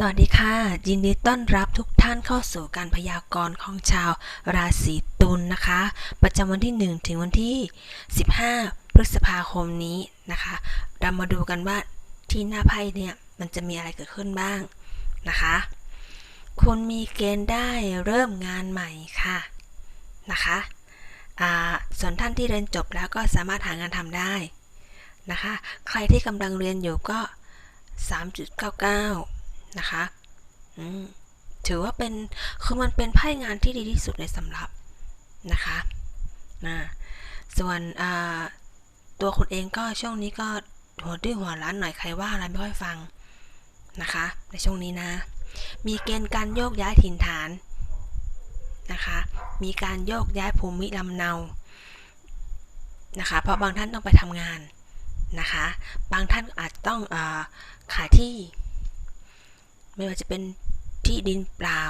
สวัสดีค่ะ ยินดีต้อนรับทุกท่านเข้าสู่การพยากรณ์ของชาวราศีตุลนะคะ ประจำวันที่ 1 ถึงวันที่ 15 พฤษภาคมนี้นะคะ เรามาดูกันว่าที่หน้าไพ่เนี่ยมันจะมีอะไรเกิดขึ้นบ้างนะคะ คุณมีเกณฑ์ได้เริ่มงานใหม่ค่ะนะคะอ่าส่วนท่านที่เรียนจบแล้วก็สามารถหางานทำได้นะคะ ใครที่กำลังเรียนอยู่ก็ 3.99 นะคะถือว่าเป็นคือมันเป็นไพ่งานที่ดีที่สุดในสำหรับนะคะนะส่วนตัวคุณเองก็ช่วงนี้ก็หัวดื้อหัวรั้นหน่อยใครว่าอะไรไม่ค่อยฟังนะคะ ในช่วงนี้นะ มีเกณฑ์การโยกย้ายถิ่นฐานนะคะ มีการโยกย้ายภูมิลำเนานะคะ เพราะบางท่านต้องไปทำงานนะคะ บางท่านอาจต้องอขายที่ ไม่ว่าจะเป็นที่ดินเปล่า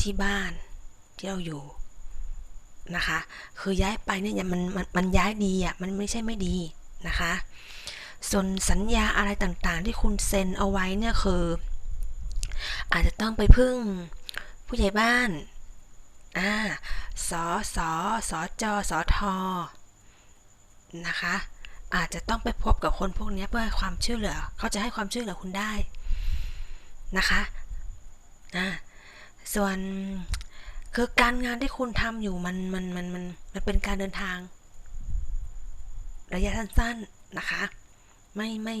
ที่บ้านที่เราอยู่นะคะ คือย้ายไปเนี่ยมันมันมันย้ายดีอะมันไม่ใช่ไม่ดีนะคะ ส่วนสัญญาอะไรต่างๆ ที่คุณเซ็นเอาไว้เนี่ยคือ อาจจะต้องไปพึ่งผู้ใหญ่บ้านอ่าสอสอสอจอสอทอนะคะ อาจจะต้องไปพบกับคนพวกนี้เพื่อให้ความช่วยเหลือ เขาจะให้ความช่วยเหลือคุณได้ นะคะอ่าส่วนคือการงานที่คุณทำอยู่มันมันมันมันมันเป็นการเดินทาง ระยะสั้นๆนะคะ ไม่ไม่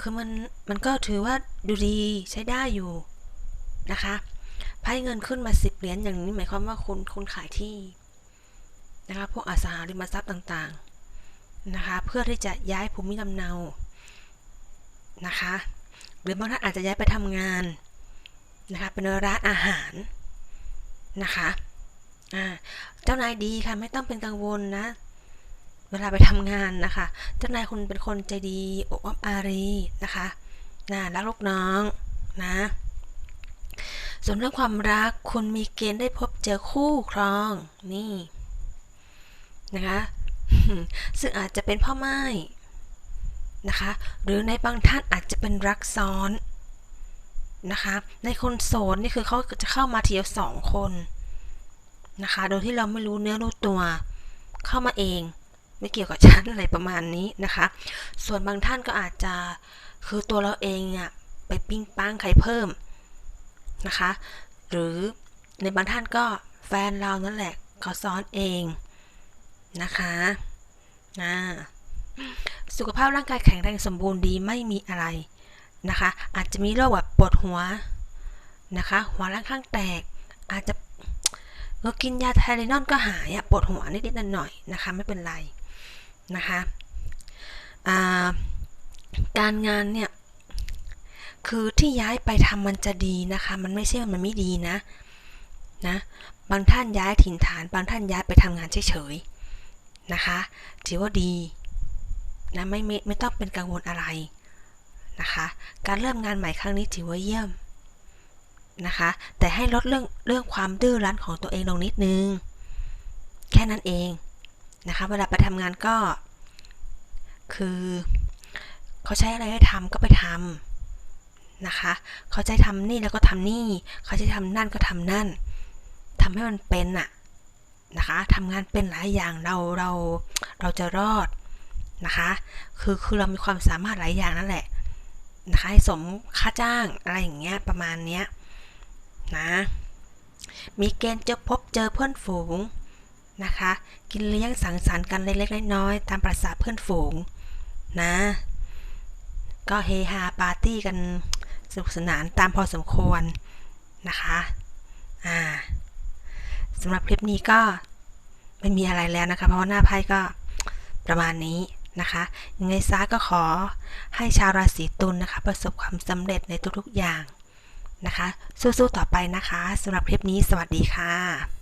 คือมันมันก็ถือว่าดูดีใช้ได้อยู่นะคะไพ่เงินขึ้นมาสิบเหรียญอย่างนี้หมายความว่าคุณคุณขายที่นะคะพวกอสังหาริมทรัพย์ต่างๆนะคะเพื่อที่จะย้ายภูมิลำเนานะคะ หรือบางท่านอาจจะย้ายไปทำงานนะคะเป็นร้านอาหารนะคะเจ้านายดีค่ะไม่ต้องเป็นกังวลนะ เวลาไปทำงานนะคะ เจ้านายคุณเป็นคนใจดีอบอ้อมอารีนะคะนะรักลูกน้องนะส่วนเรื่องความรักคุณมีเกณฑ์ได้พบเจอคู่ครองนี่นะคะซึ่งอาจจะเป็นพ่อไม้ นะคะ หรือในบางท่านอาจจะเป็นรักซ้อนนะคะ ในคนโสดนี่คือเขาจะเข้ามาเทียวสองคนนะคะ โดยที่เราไม่รู้เนื้อรู้ตัว เข้ามาเอง ไม่เกี่ยวกับฉันอะไรประมาณนี้นะคะ ส่วนบางท่านก็อาจจะคือตัวเราเองเนี่ยไปปิ้งป้างใครเพิ่มนะคะ หรือในบางท่านก็แฟนเรานั่นแหละเขาซ้อนเองนะคะนะ สุขภาพร่างกายแข็งแรงสมบูรณ์ดีไม่มีอะไรนะคะ อาจจะมีโรคแบบปวดหัวนะคะ หัวร่างข้างแตก อาจจะเรากินยาไทเลนอนก็หายอะปวดหัวนิดๆหน่อยๆนะคะ ไม่เป็นไรนะคะการงานเนี่ย คือที่ย้ายไปทำมันจะดีนะคะ มันไม่ใช่มันไม่ดีนะนะบางท่านย้ายถิ่นฐาน บางท่านย้ายไปทำงานเฉยๆนะคะถือว่าดี นะไม่ไม่ไม่ต้องเป็นกังวลอะไรนะคะ การเริ่มงานใหม่ครั้งนี้ถือว่าเยี่ยมนะคะ แต่ให้ลดเรื่องเรื่องความดื้อรั้นของตัวเองลงนิดนึง แค่นั้นเองนะคะ เวลาไปทำงานก็ คือเขาใช้อะไรให้ทำก็ไปทำนะคะ เขาใช้ทำนี่แล้วก็ทำนี่ เขาใช้ทำนั่นก็ทำนั่นทำให้มันเป็นอะนะคะทำงานเป็นหลายอย่างเราเราเราจะรอด นะคะ คือคือเรามีความสามารถหลายอย่างนั่นแหละนะคะให้สมค่าจ้างอะไรอย่างเงี้ยประมาณเนี้ยนะมีเกณฑ์จะพบเจอเพื่อนฝูงนะคะ กินเลี้ยงสังสรรค์กันเล็กๆน้อยๆตามประษาเพื่อนฝูงนะ ก็เฮฮาปาร์ตี้กันสนุกสนานตามพอสมควรนะคะอ่าสำหรับคลิปนี้ก็ไม่มีอะไรแล้วนะคะ เพราะว่าหน้าไพ่ก็ประมาณนี้ นะคะยังไงซาก็ขอให้ชาวราศีตุลนะคะ ประสบความสำเร็จในทุกๆอย่างนะคะ สู้ๆต่อไปนะคะสำหรับคลิปนี้สวัสดีค่ะ